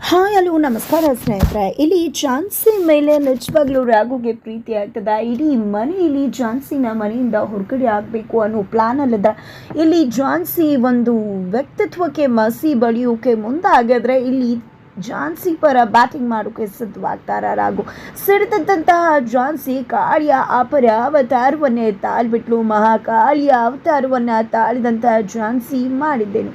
Hi, hello, ನಮಸ್ಕಾರ ಸ್ನೇಹಿತರೆ. ಇಲ್ಲಿ ಝಾನ್ಸಿ ಮೇಲೆ ನಿಜವಾಗ್ಲೂ ರಾಘುಗೆ ಪ್ರೀತಿ ಆಗ್ತದ? ಇಡೀ ಮನೆಯಲ್ಲಿ ಝಾನ್ಸಿನ ಮನೆಯಿಂದ ಹೊರಗಡೆ ಆಗಬೇಕು ಅನ್ನೋ ಪ್ಲಾನ್ ಅಲ್ಲದ. ಇಲ್ಲಿ ಝಾನ್ಸಿ ಒಂದು ವ್ಯಕ್ತಿತ್ವಕ್ಕೆ ಮಸಿ ಬಳಿಯೋಕೆ ಮುಂದಾಗಿದ್ರೆ ಇಲ್ಲಿ ಝಾನ್ಸಿ ಪರ ಬ್ಯಾಟಿಂಗ್ ಮಾಡೋಕೆ ಸಿದ್ಧವಾಗ್ತಾರ ರಾಘು? ಸಿಡಿದಂತಹ ಜಾನ್ಸಿ ಕಾಳಿಯ ಅಪರ ಅವತಾರವನ್ನೇ ತಾಳ್ಬಿಟ್ಲು. ಮಹಾಕಾಳಿಯ ಅವತಾರವನ್ನ ತಾಳಿದಂತಹ ಜಾನ್ಸಿ ಮಾಡಿದ್ದೇನು.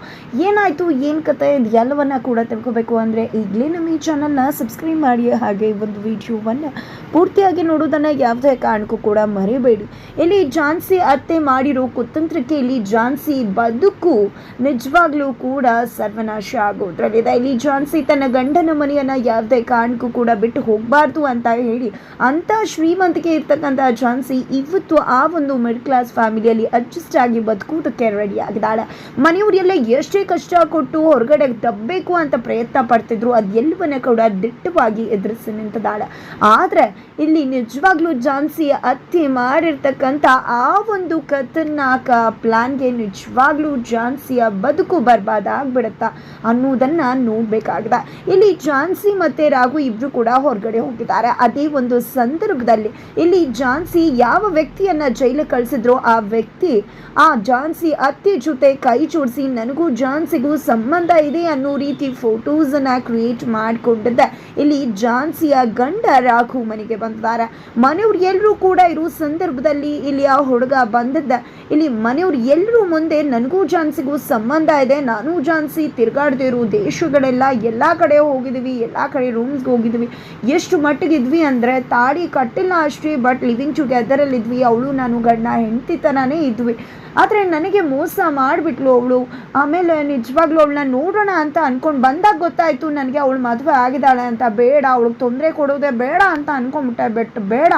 ಏನಾಯ್ತು? ಏನು ಕತೆ? ಎಲ್ಲವನ್ನ ಕೂಡ ತಿಳ್ಕೊಬೇಕು ಅಂದ್ರೆ ಈಗಲೇ ನಮ್ಮ ಈ ಚಾನಲ್ನ ಸಬ್ಸ್ಕ್ರೈಬ್ ಮಾಡಿ. ಹಾಗೆ ಒಂದು ವಿಡಿಯೋವನ್ನ ಪೂರ್ತಿಯಾಗಿ ನೋಡೋದನ್ನು ಯಾವುದೇ ಕಾರಣಕ್ಕೂ ಕೂಡ ಮರಿಬೇಡಿ. ಇಲ್ಲಿ ಜಾನ್ಸಿ ಅತ್ತೆ ಮಾಡಿರೋ ಕುತಂತ್ರಕ್ಕೆ ಇಲ್ಲಿ ಜಾನ್ಸಿ ಬದುಕು ನಿಜವಾಗ್ಲೂ ಕೂಡ ಸರ್ವನಾಶ ಆಗೋದ್ರಲ್ಲಿದೆ. ಇಲ್ಲಿ ಜಾನ್ಸಿ ತನ್ನ ಗಂಡನ ಮನೆಯನ್ನು ಯಾವುದೇ ಕಾರಣಕ್ಕೂ ಕೂಡ ಬಿಟ್ಟು ಹೋಗಬಾರ್ದು ಅಂತ ಹೇಳಿ ಅಂಥ ಶ್ರೀಮಂತಿಕೆ ಇರ್ತಕ್ಕಂಥ ಝಾನ್ಸಿ ಇವತ್ತು ಆ ಒಂದು ಮಿಡ್ ಕ್ಲಾಸ್ ಫ್ಯಾಮಿಲಿಯಲ್ಲಿ ಅಡ್ಜಸ್ಟ್ ಆಗಿ ಬದುಕುವುದಕ್ಕೆ ರೆಡಿ ಆಗಿದ್ದಾಳೆ. ಮನೆಯವರೆಲ್ಲ ಎಷ್ಟೇ ಕಷ್ಟ ಕೊಟ್ಟು ಹೊರಗಡೆ ದಬ್ಬಬೇಕು ಅಂತ ಪ್ರಯತ್ನ ಪಡ್ತಿದ್ರು, ಅದೆಲ್ಲವನ್ನ ಕೂಡ ದಿಟ್ಟವಾಗಿ ಎದುರಿಸಿ ನಿಂತಿದ್ದಾಳೆ. ಆದರೆ ಇಲ್ಲಿ ನಿಜವಾಗ್ಲೂ ಝಾನ್ಸಿ ಅತ್ತೆ ಮಾಡಿರ್ತಕ್ಕಂಥ ಆ ಒಂದು ಖತರ್ನಾಕ ಪ್ಲಾನ್ಗೆ ನಿಜವಾಗ್ಲೂ ಝಾನ್ಸಿಯ ಬದುಕು ಬರ್ಬಾದಾಗ್ಬಿಡುತ್ತಾ ಅನ್ನೋದನ್ನ ನೋಡ್ಬೇಕಾಗಿದೆ. ಇಲ್ಲಿ ಝಾನ್ಸಿ ಮತ್ತೆ ರಾಘು ಇಬ್ಬರು ಕೂಡ ಹೊರಗಡೆ ಹೋಗಿದ್ದಾರೆ. ಅದೇ ಒಂದು ಸಂದರ್ಭದಲ್ಲಿ ಇಲ್ಲಿ ಝಾನ್ಸಿ ಯಾವ ವ್ಯಕ್ತಿಯನ್ನ ಜೈಲಿಗೆ ಕಳಿಸಿದ್ರೋ ಆ ವ್ಯಕ್ತಿ, ಆ ಝಾನ್ಸಿ ಅತ್ತೆ ಜೊತೆ ಕೈ ಜೋಡಿಸಿ ನನಗೂ ಝಾನ್ಸಿಗೂ ಸಂಬಂಧ ಇದೆ ಅನ್ನೋ ರೀತಿ ಫೋಟೋಸ್ ಅನ್ನ ಕ್ರಿಯೇಟ್ ಮಾಡಿಕೊಂಡಿದ್ದೆ. ಇಲ್ಲಿ ಝಾನ್ಸಿಯ ಗಂಡ ರಾಘು ಮನೆಗೆ ಬಂದಿದ್ದಾರೆ. ಮನೆಯವ್ರು ಎಲ್ಲರೂ ಕೂಡ ಇರೋ ಸಂದರ್ಭದಲ್ಲಿ ಇಲ್ಲಿ ಆ ಹುಡುಗ ಬಂದಿದ್ದ. ಇಲ್ಲಿ ಮನೆಯವ್ರು ಎಲ್ಲರೂ ಮುಂದೆ ನನಗೂ ಝಾನ್ಸಿಗೂ ಸಂಬಂಧ ಇದೆ. ನಾನು ಝಾನ್ಸಿ ತಿರುಗಾಡ್ದಿರೋ ದೇಶಗಳೆಲ್ಲ ಎಲ್ಲ ಕಡೆ ಹೋಗಿದ್ವಿ, ಎಲ್ಲ ಕಡೆ ರೂಮ್ಸ್ಗೆ ಹೋಗಿದ್ವಿ. ಎಷ್ಟು ಮಟ್ಟಿಗಿದ್ವಿ ಅಂದರೆ ತಾಳಿ ಕಟ್ಟಿಲ್ಲ ಅಷ್ಟೇ ಬಟ್ ಲಿವಿಂಗ್ ಟುಗೆದರಲ್ಲಿ ಇದ್ವಿ. ಅವಳು, ನಾನು, ಗಂಡ, ಹೆಂಡತಿ ಥರನೇ ಇದ್ವಿ. ಆದರೆ ನನಗೆ ಮೋಸ ಮಾಡಿಬಿಟ್ಲು ಅವಳು. ಆಮೇಲೆ ನಿಜವಾಗ್ಲೂ ಅವಳನ್ನ ನೋಡೋಣ ಅಂತ ಅಂದ್ಕೊಂಡು ಬಂದಾಗ ಗೊತ್ತಾಯಿತು ನನಗೆ ಅವಳು ಮದುವೆ ಆಗಿದ್ದಾಳೆ ಅಂತ. ಬೇಡ, ಅವಳಿಗೆ ತೊಂದರೆ ಕೊಡೋದೇ ಬೇಡ ಅಂತ ಅಂದ್ಕೊಂಡ್ಬಿಟ್ಟೆ ಬಟ್ ಬೇಡ,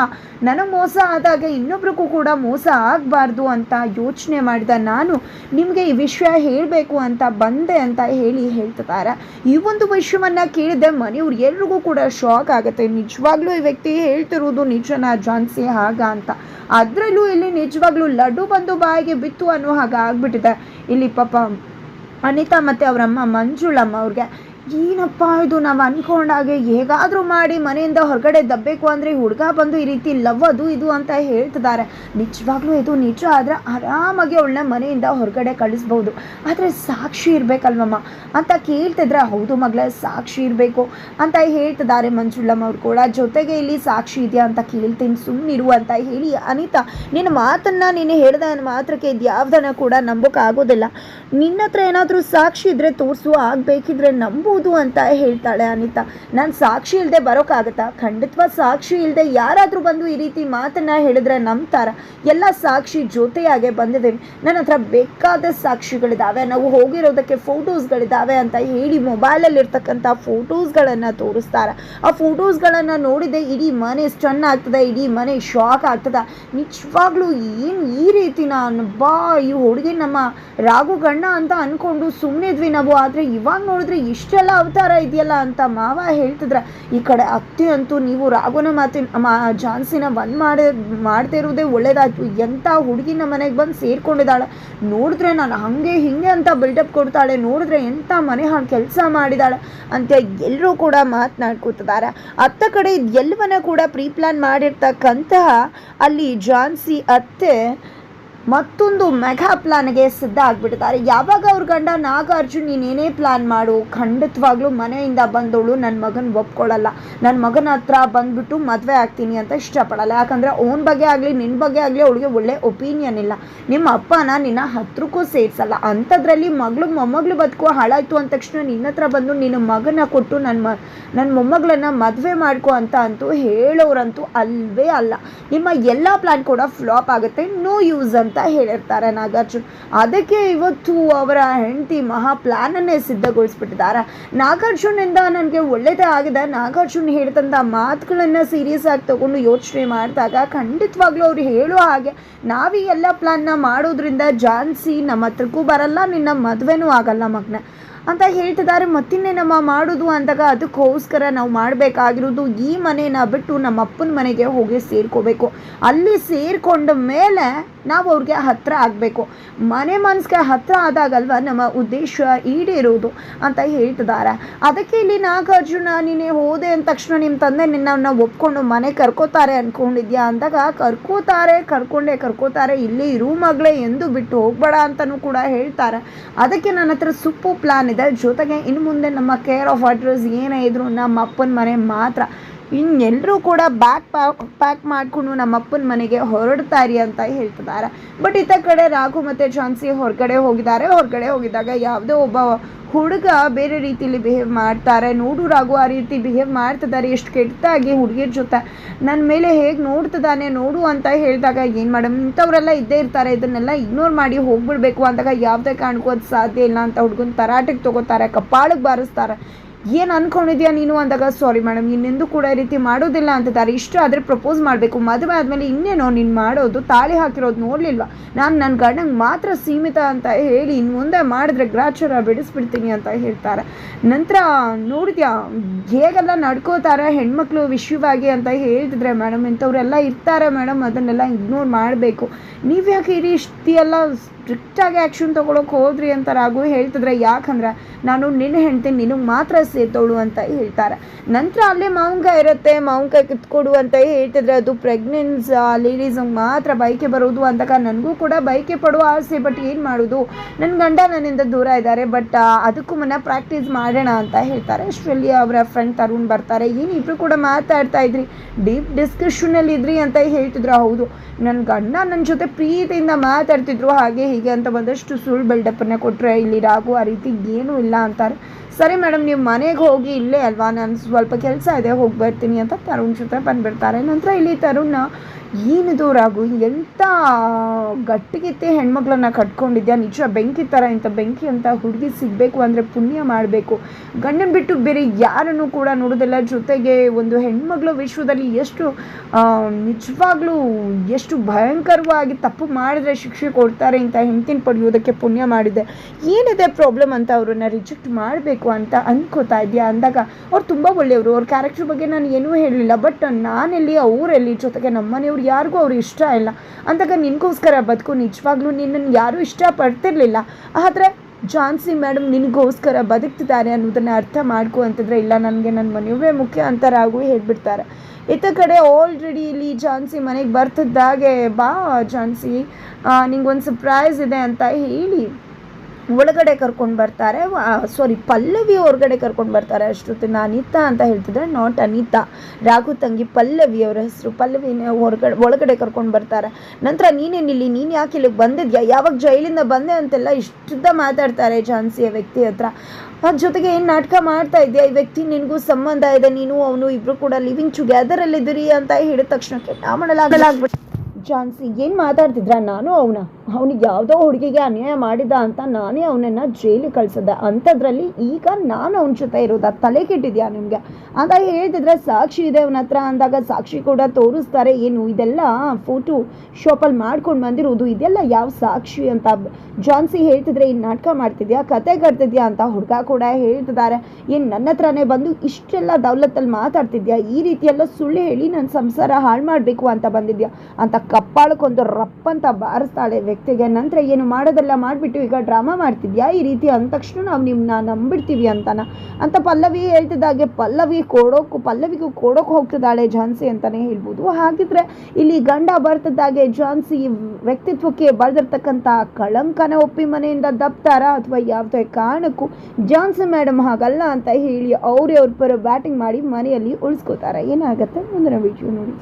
ನನಗೆ ಮೋಸ ಆದಾಗ ಇನ್ನೊಬ್ರಿಗೂ ಕೂಡ ಮೋಸ ಆಗಬಾರ್ದು ಅಂತ ಯೋಚನೆ ಮಾಡಿದ ನಾನು. ನಿಮಗೆ ಈ ವಿಷಯ ಹೇಳಬೇಕು ಅಂತ ಬಂದೆ ಅಂತ ಹೇಳಿ ಹೇಳ್ತಿದ್ದಾರೆ. ಈ ಒಂದು ವಿಷಯವನ್ನು ಕೇಳಿದೆ ಮನೆಯವ್ರು ಎಲ್ರಿಗೂ ಕೂಡ ಶಾಕ್ ಆಗುತ್ತೆ. ನಿಜವಾಗ್ಲೂ ಈ ವ್ಯಕ್ತಿ ಹೇಳ್ತಿರೋದು ನಿಜನ ಜಾನ್ಸಿ ಆಗ ಅಂತ. ಅದರಲ್ಲೂ ಇಲ್ಲಿ ನಿಜವಾಗ್ಲೂ ಲಡ್ಡು ಬಂದು ಬಾಯಿಗೆ ಬಿತ್ತು ಅನ್ನೋ ಹಾಗೆ ಆಗ್ಬಿಟ್ಟಿದೆ. ಇಲ್ಲಿ ಪಾಪ ಅನಿತಾ ಮತ್ತು ಅವರಮ್ಮ ಮಂಜುಳಮ್ಮ ಅವ್ರಿಗೆ ಏನಪ್ಪ ಇದು? ನಾವು ಅಂದ್ಕೊಂಡಾಗೆ ಹೇಗಾದರೂ ಮಾಡಿ ಮನೆಯಿಂದ ಹೊರಗಡೆ ದಬ್ಬಬೇಕು ಅಂದರೆ ಹುಡುಗ ಬಂದು ಈ ರೀತಿ ಲವ್ ಅದು ಇದು ಅಂತ ಹೇಳ್ತಿದ್ದಾರೆ. ನಿಜವಾಗ್ಲೂ ಇದು ನಿಜ? ಆದರೆ ಆರಾಮಾಗಿ ಅವಳನ್ನ ಮನೆಯಿಂದ ಹೊರಗಡೆ ಕಳಿಸ್ಬೋದು. ಆದರೆ ಸಾಕ್ಷಿ ಇರಬೇಕಲ್ವಮ್ಮ? ಅಂತ ಕೇಳ್ತಿದ್ರೆ, ಹೌದು ಮಗಳೇ, ಸಾಕ್ಷಿ ಇರಬೇಕು ಅಂತ ಹೇಳ್ತಿದ್ದಾರೆ ಮಂಜುಳಮ್ಮ ಅವ್ರು ಕೂಡ. ಜೊತೆಗೆ ಇಲ್ಲಿ ಸಾಕ್ಷಿ ಇದೆಯಾ ಅಂತ ಕೇಳ್ತೀನಿ. ಸುಮ್ಮನಿರು ಅಂತ ಹೇಳಿ ಅನಿತಾ ನಿನ್ನ ಮಾತನ್ನು ನೀನು ಹೇಳಿದ ಮಾತ್ರಕ್ಕೆ ಇದು ಕೂಡ ನಂಬೋಕ್ಕಾಗೋದಿಲ್ಲ ನಿನ್ನ ಹತ್ರ ಏನಾದರೂ ಸಾಕ್ಷಿ ಇದ್ದರೆ ತೋರಿಸು, ಆಗಬೇಕಿದ್ರೆ ನಂಬೋದು ಅಂತ ಹೇಳ್ತಾಳೆ ಅನಿತಾ. ನಾನು ಸಾಕ್ಷಿ ಇಲ್ಲದೆ ಬರೋಕ್ಕಾಗತ್ತಾ ಖಂಡಿತವ ಸಾಕ್ಷಿ ಇಲ್ಲದೆ ಯಾರಾದರೂ ಬಂದು ಈ ರೀತಿ ಮಾತನ್ನ ಹೇಳಿದ್ರೆ ನಂಬ್ತಾರ? ಎಲ್ಲ ಸಾಕ್ಷಿ ಜೊತೆಯಾಗೆ ಬಂದಿದ್ದೇವೆ ನನ್ನ ಹತ್ರ ಬೇಕಾದ ಸಾಕ್ಷಿಗಳಿದ್ದಾವೆ ನಾವು ಹೋಗಿರೋದಕ್ಕೆ ಫೋಟೋಸ್ಗಳಿದ್ದಾವೆ ಅಂತ ಹೇಳಿ ಮೊಬೈಲಲ್ಲಿ ಇರ್ತಕ್ಕಂಥ ಫೋಟೋಸ್ಗಳನ್ನು ತೋರಿಸ್ತಾರ. ಆ ಫೋಟೋಸ್ಗಳನ್ನು ನೋಡಿದೆ, ಇಡೀ ಮನೆ ಸ್ಟನ್ ಆಗ್ತದೆ, ಇಡೀ ಮನೆ ಶಾಕ್ ಆಗ್ತದೆ. ನಿಜವಾಗ್ಲೂ ಏನು ಈ ರೀತಿ ನಾನು? ಬಾ, ಈ ಹುಡುಗಿ ನಮ್ಮ ರಾಘು ಗಣ್ಣ ಅಂತ ಅನ್ಕೊಂಡು ಸುಮ್ಮನಿದ್ವಿ ನಾವು. ಆದರೆ ಇವಾಗ ನೋಡಿದ್ರೆ ಇಷ್ಟೆಲ್ಲ ಅವತಾರ ಇದೆಯಲ್ಲ ಅಂತ ಮಾವ ಹೇಳ್ತಿದ್ರ. ಈ ಕಡೆ ಅತ್ತೆ ಅಂತೂ ನೀವು ರಾಘುನ ಮಾತಿನ, ಮಾ ಝಾನ್ಸಿನ ಬಂದ್ ಮಾಡಿ ಮಾಡ್ತಾ ಇರೋದೇ ಒಳ್ಳೇದಾಯ್ತು. ಎಂಥ ಹುಡುಗಿ ನಮ್ಮ ಮನೆಗೆ ಬಂದು ಸೇರ್ಕೊಂಡಿದ್ದಾಳೆ. ನೋಡಿದ್ರೆ ನಾನು ಹಾಗೆ ಹಿಂಗೆ ಅಂತ ಬಿಲ್ಡಪ್ ಕೊಡ್ತಾಳೆ. ನೋಡಿದ್ರೆ ಎಂಥ ಮನೆ ಹಾಗೆ ಕೆಲಸ ಮಾಡಿದಾಳೆ ಅಂತ ಎಲ್ಲರೂ ಕೂಡ ಮಾತನಾಡ್ಕೊತಿದ್ದಾರೆ. ಅತ್ತ ಕಡೆ ಎಲ್ಲವನ್ನ ಕೂಡ ಪ್ರೀ ಪ್ಲಾನ್ ಮಾಡಿರ್ತಕ್ಕಂತಹ ಅಲ್ಲಿ ಝಾನ್ಸಿ ಅತ್ತೆ ಮತ್ತೊಂದು ಮೆಗಾ ಪ್ಲಾನ್ಗೆ ಸಿದ್ಧ ಆಗ್ಬಿಟ್ಟಿದ್ದಾರೆ. ಯಾವಾಗ ಅವ್ರ ಗಂಡ ನಾಗಾರ್ಜುನ್ ನೀನೇನೇ ಪ್ಲಾನ್ ಮಾಡು? ಖಂಡಿತವಾಗ್ಲೂ ಮನೆಯಿಂದ ಬಂದವಳು ನನ್ನ ಮಗನ ಒಪ್ಕೊಳ್ಳಲ್ಲ. ನನ್ನ ಮಗನ ಹತ್ರ ಬಂದ್ಬಿಟ್ಟು ಮದುವೆ ಆಗ್ತೀನಿ ಅಂತ ಇಷ್ಟಪಡಲ್ಲ. ಯಾಕಂದರೆ ಓನ್ ಬಗ್ಗೆ ಆಗಲಿ ನಿನ್ನ ಬಗ್ಗೆ ಆಗಲಿ ಅವಳಿಗೆ ಒಳ್ಳೆ ಒಪಿನಿಯನ್ ಇಲ್ಲ. ನಿಮ್ಮ ಅಪ್ಪನ ನಿನ್ನ ಹತ್ರಕ್ಕೂ ಸೇರಿಸಲ್ಲ. ಅಂಥದ್ರಲ್ಲಿ ಮಗಳು ಮೊಮ್ಮಗಳು ಬದುಕು ಹಾಳಾಯಿತು ಅಂದ ತಕ್ಷಣ ನಿನ್ನ ಹತ್ರ ಬಂದು ನಿನ್ನ ಮಗನ ಕೊಟ್ಟು ನನ್ನ ಮ ನನ್ನ ಮೊಮ್ಮಗಳನ್ನ ಮದುವೆ ಮಾಡ್ಕೊ ಅಂತ ಅಂತೂ ಹೇಳೋರಂತೂ ಅಲ್ವೇ ಅಲ್ಲ. ನಿಮ್ಮ ಎಲ್ಲ ಪ್ಲಾನ್ ಕೂಡ ಫ್ಲಾಪ್ ಆಗುತ್ತೆ. ನೋ ಯೂಸ್ ಅಂತ. ಹೇಳಿರ್ತಾರೆ ನಾಗಾರ್ಜುನ್. ಅದಕ್ಕೆ ಇವತ್ತು ಅವರ ಹೆಂಡತಿ ಮಹಾ ಪ್ಲಾನನ್ನೇ ಸಿದ್ಧಗೊಳಿಸ್ಬಿಟ್ಟಿದ್ದಾರೆ. ನಾಗಾರ್ಜುನಿಂದ ನನಗೆ ಒಳ್ಳೆಯದೇ ಆಗಿದೆ. ನಾಗಾರ್ಜುನ್ ಹೇಳ್ತಂಥ ಮಾತುಗಳನ್ನು ಸೀರಿಯಸ್ ಆಗಿ ತಗೊಂಡು ಯೋಚನೆ ಮಾಡಿದಾಗ ಖಂಡಿತವಾಗ್ಲೂ ಅವ್ರು ಹೇಳೋ ಹಾಗೆ ನಾವು ಈ ಎಲ್ಲ ಪ್ಲ್ಯಾನ್ನ ಮಾಡೋದ್ರಿಂದ ಜಾನ್ಸಿ ನಮ್ಮ ಹತ್ರಕ್ಕೂ ಬರಲ್ಲ, ನಿನ್ನ ಮದುವೆನೂ ಆಗಲ್ಲ ಮಗನ. ಅಂತ ಹೇಳ್ತಿದ್ದಾರೆ. ಮತ್ತಿನ್ನೇ ನಮ್ಮ ಮಾಡೋದು ಅಂದಾಗ ಅದಕ್ಕೋಸ್ಕರ ನಾವು ಮಾಡಬೇಕಾಗಿರೋದು ಈ ಮನೇನ ಬಿಟ್ಟು ನಮ್ಮ ಅಪ್ಪನ ಮನೆಗೆ ಹೋಗಿ ಸೇರ್ಕೋಬೇಕು. ಅಲ್ಲಿ ಸೇರಿಕೊಂಡ ಮೇಲೆ ನಾವು ಅವ್ರಿಗೆ ಹತ್ತಿರ ಆಗಬೇಕು. ಮನೆ ಮನಸ್ಸಿಗೆ ಹತ್ತಿರ ಆದಾಗಲ್ವ ನಮ್ಮ ಉದ್ದೇಶ ಈಡೇರೋದು ಅಂತ ಹೇಳ್ತಿದ್ದಾರೆ. ಅದಕ್ಕೆ ಇಲ್ಲಿ ನಾಗಾರ್ಜುನ, ನೀನೆ ಹೋದೆ ಅಂದ ತಕ್ಷಣ ನಿಮ್ಮ ತಂದೆ ನಿನ್ನ ಒಪ್ಕೊಂಡು ಮನೆ ಕರ್ಕೋತಾರೆ ಅಂದ್ಕೊಂಡಿದ್ಯಾ ಅಂದಾಗ ಕರ್ಕೋತಾರೆ, ಕರ್ಕೊಂಡೇ, ಕರ್ಕೋತಾರೆ, ಇಲ್ಲಿ ಇರು ಮಗಳೇ ಎಂದು ಬಿಟ್ಟು ಹೋಗ್ಬೇಡ ಅಂತಲೂ ಕೂಡ ಹೇಳ್ತಾರೆ. ಅದಕ್ಕೆ ನನ್ನ ಹತ್ರ ಸುಪ್ಪು ಪ್ಲಾನ್ ಇದೆ ಜೊತೆಗೆ ಇನ್ನು ಮುಂದೆ ನಮ್ಮ ಕೇರ್ ಆಫ್ ಅಡ್ರೆಸ್ ಏನೇ ಇದ್ರು ನಮ್ಮ ಅಪ್ಪನ ಮನೆ ಮಾತ್ರ. ಇನ್ನೆಲ್ಲರೂ ಕೂಡ ಬ್ಯಾಗ್ ಪ್ಯಾಕ್ ಪ್ಯಾಕ್ ಮಾಡಿಕೊಂಡು ನಮ್ಮ ಅಪ್ಪನ ಮನೆಗೆ ಹೊರಡ್ತಾರೆ ಅಂತ ಹೇಳ್ತಿದ್ದಾರೆ. ಬಟ್ ಇತ್ತ ಕಡೆ ರಾಘು ಮತ್ತು ಝಾನ್ಸಿ ಹೊರಗಡೆ ಹೋಗಿದ್ದಾರೆ. ಹೊರಗಡೆ ಹೋಗಿದ್ದಾಗ ಯಾವುದೋ ಒಬ್ಬ ಹುಡುಗ ಬೇರೆ ರೀತಿಯಲ್ಲಿ ಬಿಹೇವ್ ಮಾಡ್ತಾರೆ. ನೋಡು ರಾಘು, ಆ ರೀತಿ ಬಿಹೇವ್ ಮಾಡ್ತಿದ್ದಾರೆ. ಎಷ್ಟು ಕೆಟ್ಟದಾಗಿ ಹುಡುಗಿರ ಜೊತೆ. ನನ್ನ ಮೇಲೆ ಹೇಗೆ ನೋಡ್ತಿದ್ದಾನೆ ನೋಡು ಅಂತ ಹೇಳಿದಾಗ, ಏನು ಮೇಡಮ್ ಇಂಥವರೆಲ್ಲ ಇದ್ದೇ ಇರ್ತಾರೆ. ಇದನ್ನೆಲ್ಲ ಇಗ್ನೋರ್ ಮಾಡಿ ಹೋಗ್ಬಿಡ್ಬೇಕು. ಅಂದಾಗ, ಯಾವುದೇ ಕಾರಣಕ್ಕೂ ಸಾಧ್ಯ ಇಲ್ಲ. ಅಂತ ಹುಡುಗನ ತರಾಟೆಗೆ ತಗೋತಾರೆ. ಕಪ್ಪಾಳಕ್ಕೆ ಬಾರಿಸ್ತಾರೆ. ಏನು ಅನ್ಕೊಂಡಿದ್ಯಾ ನೀನು ಅಂದಾಗ ಸಾರಿ ಮೇಡಮ್ ಇನ್ನೆಂದೂ ಕೂಡ ಈ ರೀತಿ ಮಾಡೋದಿಲ್ಲ ಅಂತಿದ್ದಾರೆ ಇಷ್ಟು ಆದರೆ ಪ್ರಪೋಸ್ ಮಾಡಬೇಕು. ಮದುವೆ ಆದಮೇಲೆ ಇನ್ನೇನೋ ನೀನು ಮಾಡೋದು, ತಾಳಿ ಹಾಕಿರೋದು ನೋಡಲಿಲ್ವಾ? ನಾನು ನನ್ನ ಗಂಡಂಗೆ ಮಾತ್ರ ಸೀಮಿತ ಅಂತ ಹೇಳಿ ಇನ್ನು ಮುಂದೆ ಮಾಡಿದ್ರೆ ಗ್ರಾಚಾರ ಬಿಡಿಸ್ಬಿಡ್ತೀನಿ ಅಂತ ಹೇಳ್ತಾರೆ. ನಂತರ ನೋಡಿದ್ಯಾ, ಹೇಗೆಲ್ಲ ನಡ್ಕೋತಾರೆ ಹೆಣ್ಮಕ್ಳು ವಿಷಯವಾಗಿ ಅಂತ ಹೇಳ್ತಿದ್ರೆ ಮೇಡಮ್ ಇಂಥವರೆಲ್ಲ ಇರ್ತಾರೆ ಮೇಡಮ್ ಅದನ್ನೆಲ್ಲ ಇಗ್ನೋರ್ ಮಾಡಬೇಕು. ನೀವು ಯಾಕೆ ಈ ಎಲ್ಲ ಸ್ಟ್ರಿಕ್ಟಾಗಿ ಆ್ಯಕ್ಷನ್ ತೊಗೊಳಕ್ಕೆ ಹೋದ್ರಿ ಅಂತ ರಾಘು ಹೇಳ್ತಿದ್ರೆ, ಯಾಕಂದ್ರೆ ನಾನು ನಿನ್ನ ಹೆಂಡ್ತೀನಿ, ನಿನಗೆ ಮಾತ್ರ ಸೇತೋಳು ಅಂತ ಹೇಳ್ತಾರೆ. ನಂತರ ಅಲ್ಲೇ ಮಾವಿನಕಾಯಿ ಇರುತ್ತೆ ಮಾವಿನಕಾಯಿ ಕಿತ್ಕೊಡು ಅಂತ ಹೇಳ್ತಿದ್ರೆ ಅದು ಪ್ರೆಗ್ನೆನ್ಸ್ ಲೇಡೀಸ್ ಮಾತ್ರ ಬೈಕೆ ಬರೋದು ಅಂತಕ ನನಗೂ ಕೂಡ ಬೈಕೆ ಪಡುವ ಆಸೆ ಬಟ್ ಏನು ಮಾಡೋದು? ನನ್ನ ಗಂಡ ನನ್ನಿಂದ ದೂರ ಇದ್ದಾರೆ ಬಟ್ ಅದಕ್ಕೂ ಮುನ್ನ ಪ್ರಾಕ್ಟೀಸ್ ಮಾಡೋಣ ಅಂತ ಹೇಳ್ತಾರೆ. ಅಷ್ಟರಲ್ಲಿ ಅವರ ಫ್ರೆಂಡ್ ತರುಣ್ ಬರ್ತಾರೆ. ಏನು ಇಬ್ಬರು ಕೂಡ ಮಾತಾಡ್ತಾ ಇದ್ರಿ? ಡೀಪ್ ಡಿಸ್ಕಷನಲ್ಲಿ ಇದ್ರಿ ಅಂತ ಹೇಳ್ತಿದ್ರು. ಹೌದು. ನನ್ನ ಗಂಡ ನನ್ನ ಜೊತೆ ಪ್ರೀತಿಯಿಂದ ಮಾತಾಡ್ತಿದ್ರು. ಹಾಗೆ ಹೀಗೆ ಅಂತ ಒಂದಷ್ಟು ಸುಳ್ಳು ಬಿಲ್ಡಪ್ಪನ್ನ ಕೊಟ್ಟರೆ ಇಲ್ಲಿ ರಾಗು ಆ ರೀತಿ ಏನೂ ಇಲ್ಲ ಅಂತಾರೆ. ಸರಿ ಮೇಡಮ್, ನೀವು ಮನೆಗೆ ಹೋಗಿ ಇಲ್ಲೇ ಅಲ್ವಾ? ನಾನು ಸ್ವಲ್ಪ ಕೆಲಸ ಇದೆ, ಹೋಗಿ ಬರ್ತೀನಿ ಅಂತ ತರುಣ್ ಜೊತೆ ಬಂದುಬಿಡ್ತಾರೆ. ನಂತರ ಇಲ್ಲಿ ತರುಣ ಏನಿದು ದೂರಾಗು ಎಂಥ ಗಟ್ಟಿಗಿತ್ತಿ ಹೆಣ್ಮಕ್ಳನ್ನ ಕಟ್ಕೊಂಡಿದ್ಯಾ? ನಿಜ ಬೆಂಕಿ ಥರ ಇಂಥ ಬೆಂಕಿ ಅಂತ ಹುಡುಗಿ ಸಿಗಬೇಕು ಅಂದರೆ ಪುಣ್ಯ ಮಾಡಬೇಕು. ಗಂಡನ ಬಿಟ್ಟು ಬೇರೆ ಯಾರನ್ನು ಕೂಡ ನೋಡೋದಿಲ್ಲ. ಜೊತೆಗೆ ಒಂದು ಹೆಣ್ಮಗಳು ವಿಶ್ವದಲ್ಲಿ ಎಷ್ಟು ನಿಜವಾಗ್ಲೂ ಎಷ್ಟು ಭಯಂಕರವಾಗಿ ತಪ್ಪು ಮಾಡಿದರೆ ಶಿಕ್ಷೆ ಕೊಡ್ತಾರೆ ಇಂಥ ಹೆಂಡತಿನ ಪಡೆಯೋದಕ್ಕೆ ಪುಣ್ಯ ಮಾಡಿದೆ. ಏನಿದೆ ಪ್ರಾಬ್ಲಮ್ ಅಂತ ಅವ್ರನ್ನ ರಿಜೆಕ್ಟ್ ಮಾಡಬೇಕು. ಅಂತ ಅಂದ್ಕೋತಾ ಇದೆಯಾ ಅಂದಾಗ ಅವ್ರು ತುಂಬ ಒಳ್ಳೆಯವರು. ಅವ್ರ ಕ್ಯಾರೆಕ್ಟರ್ ಬಗ್ಗೆ ನಾನು ಏನೂ ಹೇಳಲಿಲ್ಲ ಬಟ್ ನಾನೆಲ್ಲಿ, ಅವರೆಲ್ಲಿ, ಜೊತೆಗೆ ನಮ್ಮ ಮನೆಯವ್ರು ಯಾರಿಗೂ ಅವ್ರು ಇಷ್ಟ ಇಲ್ಲ. ಅಂದಾಗ ನಿನಗೋಸ್ಕರ ಬದುಕು ನಿಜವಾಗ್ಲೂ ನಿನ್ನನ್ನು ಯಾರೂ ಇಷ್ಟಪಡ್ತಿರ್ಲಿಲ್ಲ. ಆದರೆ ಜಾನ್ಸಿ ಮೇಡಮ್ ನಿನಗೋಸ್ಕರ ಬದುಕ್ತಿದ್ದಾರೆ ಅನ್ನೋದನ್ನು ಅರ್ಥ ಮಾಡ್ಕೊ ಅಂತಂದರೆ, ಇಲ್ಲ, ನನಗೆ ನನ್ನ ಮನೆಯವೇ ಮುಖ್ಯ ಅಂತ ರಾಘು ಹೇಳ್ಬಿಡ್ತಾರೆ. ಇತ್ತ ಕಡೆ ಆಲ್ರೆಡಿ ಇಲ್ಲಿ ಜಾನ್ಸಿ ಮನೆಗೆ ಬರ್ತಿದ್ದಾಗೆ, ಬಾ ಜಾನ್ಸಿ ನಿಂಗೊಂದು ಸರ್ಪ್ರೈಸ್ ಇದೆ ಅಂತ ಹೇಳಿ. ಒಳಗಡೆ ಕರ್ಕೊಂಡು ಬರ್ತಾರೆ. ಸಾರಿ ಪಲ್ಲವಿ ಹೊರಗಡೆ ಕರ್ಕೊಂಡು ಬರ್ತಾರೆ. ಅಷ್ಟೊತ್ತಿನ ಅನಿತಾ ಅಂತ ಹೇಳ್ತಿದ್ರೆ. ನಾಟ್ ಅನಿತಾ. ರಾಘು ತಂಗಿ ಪಲ್ಲವಿ ಅವರ ಹೆಸರು. ಪಲ್ಲವಿನ ಹೊರಗಡೆ ಒಳಗಡೆ ಕರ್ಕೊಂಡು ಬರ್ತಾರೆ. ನಂತರ ನೀನೇನಿಲ್ಲಿ ನೀನು ಯಾಕೆ ಇಲ್ಲಿಗೆ ಬಂದಿದ್ಯಾ? ಯಾವಾಗ ಜೈಲಿಂದ ಬಂದೆ ಅಂತೆಲ್ಲ ಇಷ್ಟದ ಮಾತಾಡ್ತಾರೆ ಝಾನ್ಸಿಯ ವ್ಯಕ್ತಿ ಹತ್ರ. ಅದ್ರ ಜೊತೆಗೆ ಏನು ನಾಟಕ ಮಾಡ್ತಾ ಇದೆಯಾ? ಈ ವ್ಯಕ್ತಿ ನಿನಗೂ ಸಂಬಂಧ ಇದೆ. ನೀನು ಅವನು ಇಬ್ಬರು ಕೂಡ ಲಿವಿಂಗ್ ಟುಗೆದರಲ್ಲಿದ್ದೀರಿ ಅಂತ ಹೇಳಿದ ತಕ್ಷಣಕ್ಕೆ ನಾಮಣಲಾಗಲಾಗ್ಬಿಟ್ಟು ಝಾನ್ಸಿ, ಏನು ಮಾತಾಡ್ತಿದ್ರ? ನಾನು ಅವನ. ಅವನಿಗೆ ಯಾವುದೋ ಹುಡುಗಿಗೆ ಅನ್ಯಾಯ ಮಾಡಿದ ಅಂತ ನಾನೇ ಅವನನ್ನು ಜೈಲಿಗೆ ಕಳ್ಸಿದ್ದೆ ಅಂಥದ್ರಲ್ಲಿ ಈಗ ನಾನು ಅವನ ಜೊತೆ ಇರೋದ. ತಲೆ ಕೆಟ್ಟಿದ್ಯಾ ನಿಮಗೆ? ಅಂತ ಹೇಳ್ತಿದ್ರೆ ಸಾಕ್ಷಿ ಇದೆ ಅವನ ಹತ್ರ ಅಂದಾಗ ಸಾಕ್ಷಿ ಕೂಡ ತೋರಿಸ್ತಾರೆ. ಏನು ಇದೆಲ್ಲ ಫೋಟೋ ಶಾಪಲ್ಲಿ ಮಾಡ್ಕೊಂಡು ಬಂದಿರೋದು. ಇದೆಲ್ಲ ಯಾವ ಸಾಕ್ಷಿ ಅಂತ ಜಾನ್ಸಿ ಹೇಳ್ತಿದ್ರೆ ಏನು ನಾಟಕ ಮಾಡ್ತಿದ್ಯಾ? ಕತೆ ಕಟ್ತಿದ್ಯಾ ಅಂತ ಹುಡುಗ ಕೂಡ ಹೇಳ್ತಿದ್ದಾರೆ. ಏನು ನನ್ನ ಹತ್ರನೇ ಬಂದು ಇಷ್ಟೆಲ್ಲ ದೌಲತ್ತಲ್ಲಿ ಮಾತಾಡ್ತಿದ್ಯಾ? ಈ ರೀತಿಯೆಲ್ಲ ಸುಳ್ಳು ಹೇಳಿ ನನ್ನ ಸಂಸಾರ ಹಾಳು ಮಾಡಬೇಕು ಅಂತ ಬಂದಿದ್ಯಾ? ಅಂತ ಕಪ್ಪಾಳಕ್ಕೊಂದು ರಪ್ಪಂತ ಬಾರಿಸ್ತಾಳೆ ವ್ಯಕ್ತಿಗೆ. ನಂತರ ಏನು ಮಾಡೋದೆಲ್ಲ ಮಾಡಿಬಿಟ್ಟು ಈಗ ಡ್ರಾಮಾ ಮಾಡ್ತಿದ್ಯಾ? ಈ ರೀತಿ ಅಂದ ತಕ್ಷಣ ನಾವು ನಿಮ್ಮನ್ನ ನಂಬಿಡ್ತೀವಿ ಅಂತಾನ. ಅಂತ ಪಲ್ಲವಿ ಹೇಳ್ತಿದ್ದಾಗೆ ಪಲ್ಲವಿ ಕೊಡೋಕು, ಪಲ್ಲವಿಗೂ ಕೊಡೋಕ್ಕೆ ಹೋಗ್ತಿದ್ದಾಳೆ ಝಾನ್ಸಿ ಅಂತಲೇ ಹೇಳ್ಬೋದು. ಹಾಗಿದ್ರೆ ಇಲ್ಲಿ ಗಂಡ ಬರ್ತಿದ್ದಾಗೆ ಝಾನ್ಸಿ ವ್ಯಕ್ತಿತ್ವಕ್ಕೆ ಬರೆದಿರ್ತಕ್ಕಂಥ ಕಳಂಕನ ಒಪ್ಪಿ ಮನೆಯಿಂದ ದಪ್ತಾರ ಅಥವಾ ಯಾವುದೇ ಕಾರಣಕ್ಕೂ ಜಾನ್ಸಿ ಮೇಡಮ್ ಹಾಗಲ್ಲ ಅಂತ ಹೇಳಿ ಅವರೇ ಅವ್ರ ಪರ ಬ್ಯಾಟಿಂಗ್ ಮಾಡಿ ಮನೆಯಲ್ಲಿ ಉಳಿಸ್ಕೋತಾರೆ. ಏನಾಗುತ್ತೆ? ಮುಂದಿನ ವಿಡಿಯೋ ನೋಡಿ.